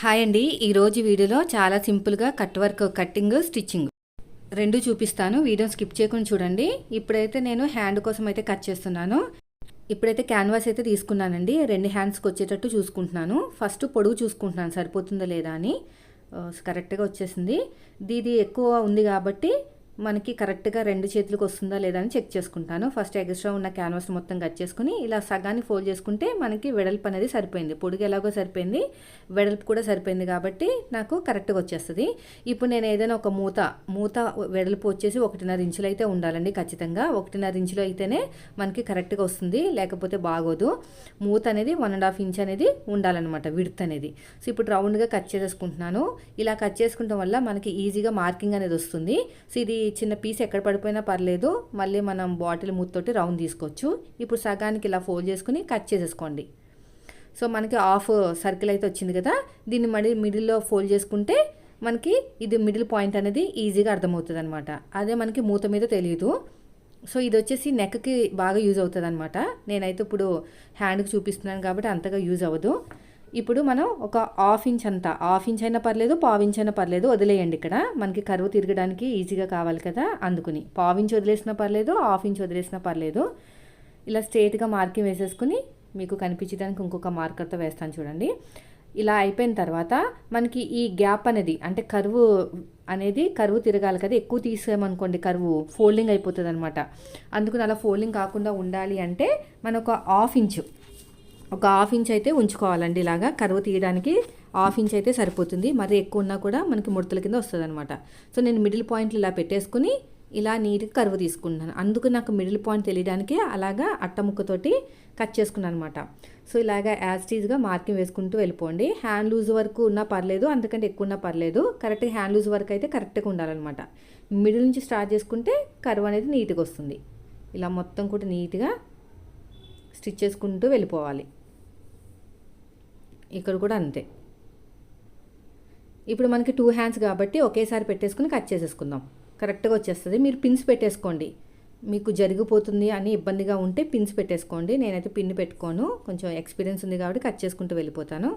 Hi అండి. ఈరోజు వీడియోలో చాలా సింపుల్గా కట్ వర్క్ కట్టింగ్ స్టిచ్చింగ్ రెండు చూపిస్తాను. వీడియో స్కిప్ చేయకుండా చూడండి. ఇప్పుడైతే నేను హ్యాండ్ కోసం అయితే కట్ చేస్తున్నాను. ఇప్పుడైతే క్యాన్వాస్ అయితే తీసుకున్నానండి. రెండు హ్యాండ్స్కి వచ్చేటట్టు చూసుకుంటున్నాను. ఫస్ట్ పొడుగు చూసుకుంటున్నాను. సరిపోతుందా లేదా అని కరెక్ట్గా వచ్చేసింది. దీది ఎక్కువ ఉంది కాబట్టి మనకి కరెక్ట్గా రెండు చేతులకు వస్తుందా లేదా అని చెక్ చేసుకుంటాను. ఫస్ట్ ఎక్స్ట్రా ఉన్న క్యాన్వాస్ మొత్తం కట్ చేసుకుని ఇలా సగాన్ని ఫోల్డ్ చేసుకుంటే మనకి వెడల్పు అనేది సరిపోయింది. పొడుగు ఎలాగో సరిపోయింది వెడల్పు కూడా సరిపోయింది కాబట్టి నాకు కరెక్ట్గా వచ్చేస్తుంది. ఇప్పుడు నేను ఏదైనా ఒక మూత మూత వెడల్పు వచ్చేసి ఒకటిన్నర ఇంచులు అయితే ఉండాలండి ఖచ్చితంగా. ఒకటిన్నర ఇంచులు అయితేనే మనకి కరెక్ట్గా వస్తుంది లేకపోతే బాగోదు. మూత అనేది వన్ అండ్ హాఫ్ ఇంచ్ అనేది ఉండాలన్నమాట విడత్ అనేది. సో ఇప్పుడు రౌండ్గా కట్ చేసేసుకుంటున్నాను. ఇలా కట్ చేసుకుంటాం వల్ల మనకి ఈజీగా మార్కింగ్ అనేది వస్తుంది. సో ఇది చిన్న పీస్ ఎక్కడ పడిపోయినా పర్లేదు. మళ్ళీ మనం బాటిల్ మూతతోటి రౌండ్ తీసుకోవచ్చు. ఇప్పుడు సగానికి ఇలా ఫోల్డ్ చేసుకుని కట్ చేసేసుకోండి. సో మనకి హాఫ్ సర్కిల్ అయితే వచ్చింది కదా? దీన్ని మళ్ళీ మిడిల్లో ఫోల్డ్ చేసుకుంటే మనకి ఇది మిడిల్ పాయింట్ అనేది ఈజీగా అర్థమవుతుంది అనమాట అదే మనకి మూత మీద తెలియదు సో ఇది వచ్చేసి నెక్కి బాగా యూజ్ అవుతుంది అనమాట నేనైతే ఇప్పుడు హ్యాండ్కి చూపిస్తున్నాను కాబట్టి అంతగా యూజ్ అవ్వదు. ఇప్పుడు మనం ఒక హాఫ్ ఇంచ్ అంతా హాఫ్ ఇంచ్ అయినా పర్లేదు పావు అయినా పర్లేదు వదిలేయండి ఇక్కడ. మనకి కరువు తిరగడానికి ఈజీగా కావాలి కదా అందుకుని. పావు వదిలేసినా పర్లేదు హాఫ్ ఇంచ్ వదిలేసినా పర్లేదు. ఇలా స్ట్రేట్గా మార్కింగ్ వేసేసుకుని మీకు కనిపించడానికి ఇంకొక మార్కర్తో వేస్తాను చూడండి. ఇలా అయిపోయిన తర్వాత మనకి ఈ గ్యాప్ అనేది అంటే కరువు అనేది కరువు తిరగాలి కదా ఎక్కువ తీసేయమనుకోండి కరువు ఫోల్డింగ్ అయిపోతుంది అనమాట అందుకని అలా ఫోల్డింగ్ కాకుండా ఉండాలి అంటే మనం ఒక హాఫ్ ఇంచు ఒక హాఫ్ ఇంచ్ అయితే ఉంచుకోవాలండి ఇలాగా. కరువు తీయడానికి హాఫ్ ఇంచ్ అయితే సరిపోతుంది. మరి ఎక్కువ ఉన్నా కూడా మనకి ముడతల కింద వస్తుంది అనమాట సో నేను మిడిల్ పాయింట్లు ఇలా పెట్టేసుకుని ఇలా నీట్గా కరువు తీసుకుంటున్నాను. అందుకు నాకు మిడిల్ పాయింట్ తెలియడానికి అలాగా అట్టముక్కతోటి కట్ చేసుకున్నాను అనమాట సో ఇలాగా యాజ్టీజ్గా మార్కింగ్ వేసుకుంటూ వెళ్ళిపోండి. హ్యాండ్ లూజ్ వరకు ఉన్నా పర్లేదు అంతకంటే ఎక్కువ ఉన్నా పర్లేదు. కరెక్ట్గా హ్యాండ్ లూజ్ వరకు అయితే కరెక్ట్గా ఉండాలన్నమాట. మిడిల్ నుంచి స్టార్ట్ చేసుకుంటే కరువు అనేది నీట్గా వస్తుంది. ఇలా మొత్తం కూడా నీట్గా స్టిచ్ చేసుకుంటూ వెళ్ళిపోవాలి. ఇక్కడ కూడా అంతే. ఇప్పుడు మనకి టూ హ్యాండ్స్ కాబట్టి ఒకేసారి పెట్టేసుకుని కట్ చేసేసుకుందాం. కరెక్ట్గా వచ్చేస్తుంది. మీరు పిన్స్ పెట్టేసుకోండి. మీకు జరిగిపోతుంది అని ఇబ్బందిగా ఉంటే పిన్స్ పెట్టేసుకోండి. నేనైతే పిన్ పెట్టుకోను. కొంచెం ఎక్స్పీరియన్స్ ఉంది కాబట్టి కట్ చేసుకుంటూ వెళ్ళిపోతాను.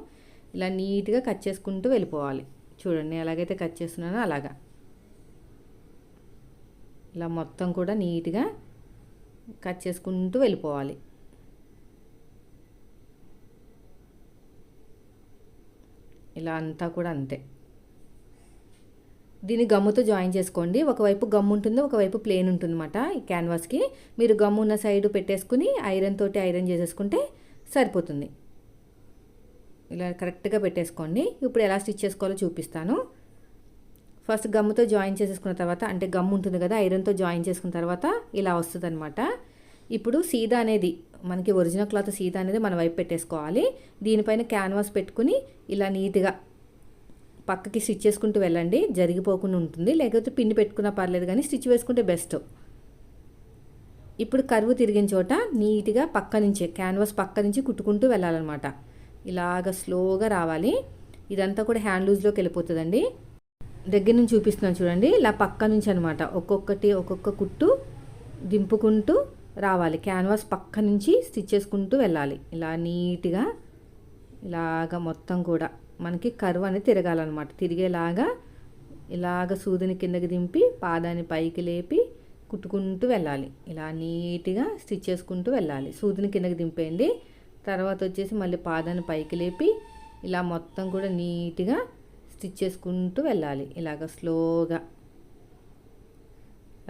ఇలా నీట్గా కట్ చేసుకుంటూ వెళ్ళిపోవాలి. చూడండి ఎలాగైతే కట్ చేస్తున్నానో అలాగా. ఇలా మొత్తం కూడా నీట్గా కట్ చేసుకుంటూ వెళ్ళిపోవాలి. ఇలా అంతా కూడా అంతే. దీన్ని గమ్ముతో జాయిన్ చేసుకోండి. ఒకవైపు గమ్ ఉంటుంది ఒకవైపు ప్లేన్ ఉంటుంది అన్నమాట ఈ క్యాన్వాస్కి. మీరు గమ్ ఉన్న సైడ్ పెట్టేసుకుని ఐరన్ తోటి ఐరన్ చేసేసుకుంటే సరిపోతుంది. ఇలా కరెక్ట్గా పెట్టేసుకోండి. ఇప్పుడు ఎలా స్టిచ్ చేసుకోవాలో చూపిస్తాను. ఫస్ట్ గమ్ముతో జాయిన్ చేసేసుకున్న తర్వాత అంటే గమ్ ఉంటుంది కదా ఐరన్తో జాయిన్ చేసుకున్న తర్వాత ఇలా వస్తుంది ఇప్పుడు సీదా అనేది మనకి ఒరిజినల్ క్లాత్ సీత అనేది మన వైపు పెట్టేసుకోవాలి. దీనిపైన క్యాన్వాస్ పెట్టుకుని ఇలా నీట్గా పక్కకి స్టిచ్ చేసుకుంటూ వెళ్ళండి. జరిగిపోకుండా ఉంటుంది. లేకపోతే పిన్ని పెట్టుకున్నా పర్లేదు కానీ స్టిచ్ వేసుకుంటే బెస్ట్. ఇప్పుడు కరువు తిరిగిన చోట నీట్గా పక్క నుంచి క్యాన్వాస్ పక్క నుంచి కుట్టుకుంటూ వెళ్ళాలన్నమాట. ఇలాగ స్లోగా రావాలి. ఇదంతా కూడా హ్యాండ్ లూజ్లోకి వెళ్ళిపోతుందండి. దగ్గర నుంచి చూపిస్తున్నాను చూడండి. ఇలా పక్క నుంచి అనమాట ఒక్కొక్కటి ఒక్కొక్క కుట్టు దింపుకుంటూ రావాలి. క్యాన్వాస్ పక్క నుంచి స్టిచ్ చేసుకుంటూ వెళ్ళాలి. ఇలా నీట్గా ఇలాగ మొత్తం కూడా మనకి కరువు అనేది తిరగాలన్నమాట. తిరిగేలాగా ఇలాగ సూదిని కిందకి దింపి పాదాన్ని పైకి లేపి కుట్టుకుంటూ వెళ్ళాలి. ఇలా నీట్గా స్టిచ్ చేసుకుంటూ వెళ్ళాలి. సూదిని కిందకి దింపేయండి. తర్వాత వచ్చేసి మళ్ళీ పాదాన్ని పైకి లేపి ఇలా మొత్తం కూడా నీట్గా స్టిచ్ చేసుకుంటూ వెళ్ళాలి. ఇలాగ స్లోగా.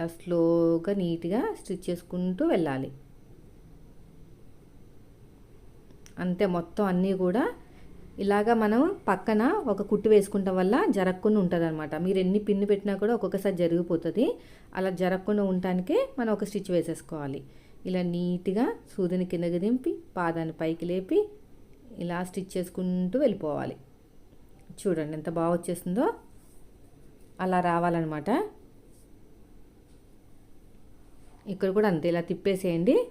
ఇలా స్లోగా నీట్గా స్టిచ్ చేసుకుంటూ వెళ్ళాలి. అంతే మొత్తం అన్నీ కూడా ఇలాగా మనం పక్కన ఒక కుట్టు వేసుకుంటాం వల్ల జరగకుండా ఉంటుంది అనమాట మీరు ఎన్ని పిన్ను పెట్టినా కూడా ఒక్కొక్కసారి జరిగిపోతుంది. అలా జరగకుండా ఉండటానికే మనం ఒక స్టిచ్ వేసేసుకోవాలి. ఇలా నీట్గా సూదిని కిందకి దింపి పాదాన్ని పైకి లేపి ఇలా స్టిచ్ చేసుకుంటూ వెళ్ళిపోవాలి. చూడండి ఎంత బాగా వచ్చేస్తుందో అలా రావాలన్నమాట. ఇక్కడ కూడా అంతే ఇలా తిప్పేసేయండి.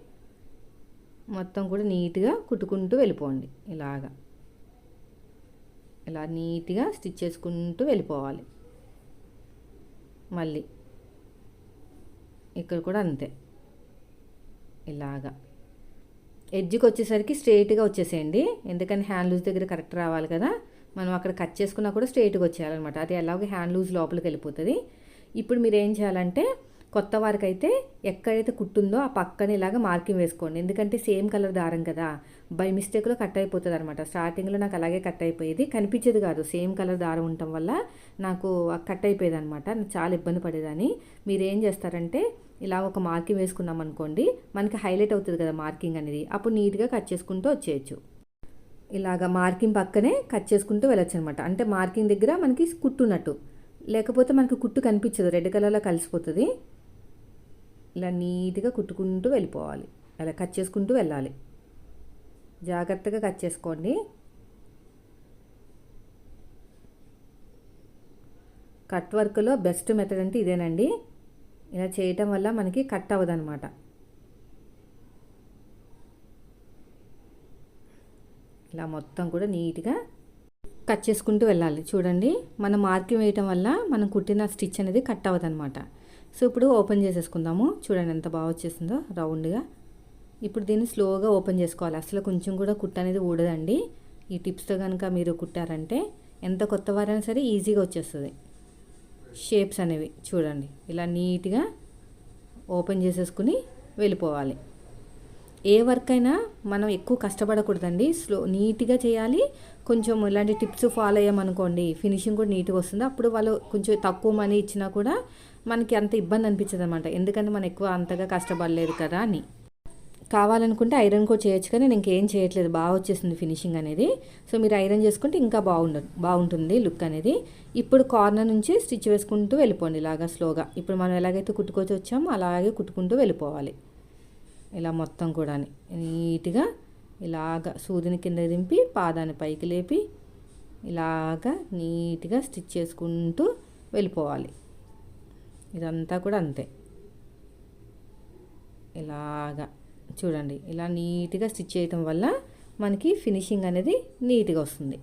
మొత్తం కూడా నీట్గా కుట్టుకుంటూ వెళ్ళిపోండి ఇలాగా. ఇలా నీట్గా స్టిచ్ చేసుకుంటూ వెళ్ళిపోవాలి. మళ్ళీ. ఇక్కడ కూడా అంతే. ఇలాగా. ఎడ్జ్కి వచ్చేసరికి స్ట్రైట్గా వచ్చేసేయండి. ఎందుకని హ్యాండ్ లూజ్ దగ్గర కరెక్ట్ రావాలి కదా. మనం అక్కడ కట్ చేసుకున్నా కూడా స్ట్రైట్గా వచ్చేయాలన్నమాట. అది ఎలాగో హ్యాండ్ లూజ్ లోపలికి వెళ్ళిపోతుంది. ఇప్పుడు మీరు ఏం చేయాలంటే కొత్త వారికి అయితే ఎక్కడైతే కుట్టుందో ఆ పక్కన ఇలాగ మార్కింగ్ వేసుకోండి. ఎందుకంటే సేమ్ కలర్ దారం కదా. బై మిస్టేక్లో కట్ అయిపోతుంది అనమాట స్టార్టింగ్లో నాకు అలాగే కట్ అయిపోయేది. కనిపించేది కాదు. సేమ్ కలర్ దారం ఉండటం వల్ల నాకు కట్ అయిపోయేది అనమాట చాలా ఇబ్బంది పడేదాన్ని. మీరు ఏం చేస్తారంటే ఇలా ఒక మార్కింగ్ వేసుకున్నాం అనుకోండి మనకి హైలైట్ అవుతుంది కదా మార్కింగ్ అనేది. అప్పుడు నీట్గా కట్ చేసుకుంటూ వచ్చేయచ్చు. ఇలాగ మార్కింగ్ పక్కనే కట్ చేసుకుంటూ వెళ్ళొచ్చు అనమాట అంటే మార్కింగ్ దగ్గర మనకి కుట్టున్నట్టు లేకపోతే మనకి కుట్టు కనిపించదు. రెడ్ కలర్లో కలిసిపోతుంది. ఇలా నీట్గా కుట్టుకుంటూ వెళ్ళిపోవాలి. అలా కట్ చేసుకుంటూ వెళ్ళాలి. జాగ్రత్తగా కట్ చేసుకోండి. కట్ వర్క్లో బెస్ట్ మెథడ్ అంటే ఇదేనండి. ఇలా చేయటం వల్ల మనకి కట్ అవ్వదనమాట. ఇలా మొత్తం కూడా నీట్గా కట్ చేసుకుంటూ వెళ్ళాలి. చూడండి మనం మార్కింగ్ వేయటం వల్ల మనం కుట్టిన స్టిచ్ అనేది కట్ అవ్వదనమాట. సో ఇప్పుడు ఓపెన్ చేసేసుకుందాము. చూడండి ఎంత బాగా వచ్చేసిందో రౌండ్గా. ఇప్పుడు దీన్ని స్లోగా ఓపెన్ చేసుకోవాలి. అసలు కొంచెం కూడా కుట్ట అనేది ఊడదండి. ఈ టిప్స్తో కనుక మీరు కుట్టారంటే ఎంత కొత్త వారైనా సరే ఈజీగా వచ్చేస్తుంది. షేప్స్ అనేవి చూడండి. ఇలా నీట్గా ఓపెన్ చేసేసుకుని వెళ్ళిపోవాలి. ఏ వర్క్ అయినా మనం ఎక్కువ కష్టపడకూడదండి. స్లో నీట్గా చేయాలి. కొంచెం ఇలాంటి టిప్స్ ఫాలో అయ్యామనుకోండి ఫినిషింగ్ కూడా నీట్గా వస్తుంది. అప్పుడు వాళ్ళు కొంచెం తక్కువ మనీ ఇచ్చినా కూడా మనకి అంత ఇబ్బంది అనిపించదు అనమాట ఎందుకంటే మనం ఎక్కువ అంతగా కష్టపడలేదు కదా అని. కావాలనుకుంటే ఐరన్ కూడా చేయొచ్చు కానీ నేను ఇంకేం చేయట్లేదు. బాగా వచ్చేసింది ఫినిషింగ్ అనేది. సో మీరు ఐరన్ చేసుకుంటే ఇంకా బాగుండ బాగుంటుంది లుక్ అనేది. ఇప్పుడు కార్నర్ నుంచి స్టిచ్ వేసుకుంటూ వెళ్ళిపోండి ఇలాగా స్లోగా. ఇప్పుడు మనం ఎలాగైతే కుట్టుకొచ్చి వచ్చామో అలాగే కుట్టుకుంటూ వెళ్ళిపోవాలి. ఇలా మొత్తం కూడా నీట్గా ఇలాగ సూదిని కింద దింపి పాదాన్ని పైకి లేపి ఇలాగా నీట్గా స్టిచ్ చేసుకుంటూ వెళ్ళిపోవాలి. ఇదంతా కూడా అంతే. ఇలాగా చూడండి ఇలా నీట్గా స్టిచ్ చేయటం వల్ల మనకి ఫినిషింగ్ అనేది నీట్గా వస్తుంది.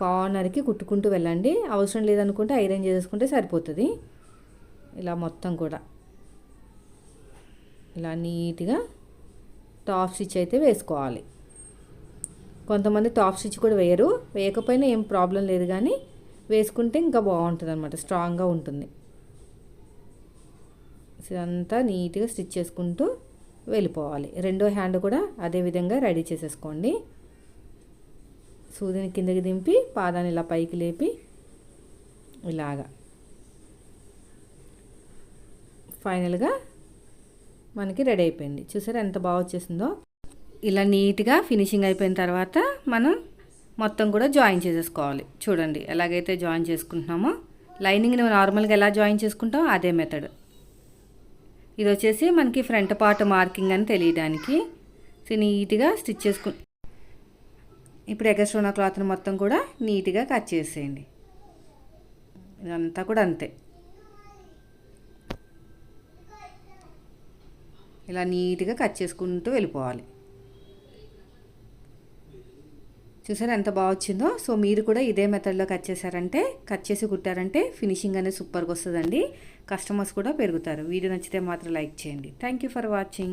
కార్నర్కి కుట్టుకుంటూ వెళ్ళండి. అవసరం లేదనుకుంటే ఐరన్ చేసుకుంటే సరిపోతుంది. ఇలా మొత్తం కూడా. ఇలా నీట్గా టాప్ స్టిచ్ అయితే వేసుకోవాలి. కొంతమంది టాప్ స్టిచ్ కూడా వేయరు. వేయకపోయినా ఏం ప్రాబ్లం లేదు కానీ వేసుకుంటే ఇంకా బాగుంటుంది అనమాట స్ట్రాంగ్గా ఉంటుంది. ఇదంతా నీట్గా స్టిచ్ చేసుకుంటూ వెళ్ళిపోవాలి. రెండో హ్యాండ్ కూడా అదే విధంగా రెడీ చేసేసుకోండి. సూదిని కిందకి దింపి పాదాన్ని ఇలా పైకి లేపి ఇలాగా. ఫైనల్గా మనకి రెడీ అయిపోయింది. చూసారా ఎంత బాగా వచ్చేసిందో? ఇలా నీట్గా ఫినిషింగ్ అయిపోయిన తర్వాత మనం మొత్తం కూడా జాయిన్ చేసేసుకోవాలి. చూడండి ఎలాగైతే జాయిన్ చేసుకుంటున్నామో. లైనింగ్ నార్మల్గా ఎలా జాయిన్ చేసుకుంటావు అదే మెథడ్ ఇది వచ్చేసి మనకి ఫ్రంట్ పార్ట్ మార్కింగ్ అని తెలియడానికి. సో నీట్గా స్టిచ్ చేసుకు ఇప్పుడు ఎగస్ట్రా క్లాత్ని మొత్తం కూడా నీట్గా కట్ చేసేయండి. ఇదంతా కూడా అంతే. ఇలా నీట్గా కట్ చేసుకుంటూ వెళ్ళిపోవాలి. చూసారా ఎంత బాగా వచ్చిందో? సో మీరు కూడా ఇదే మెథడ్లో కట్ చేశారంటే కట్ చేసి కుట్టారంటే ఫినిషింగ్ అనేది సూపర్గా వస్తుందండి. కస్టమర్స్ కూడా పెరుగుతారు. వీడియో నచ్చితే మాత్రం లైక్ చేయండి. Thank you for watching.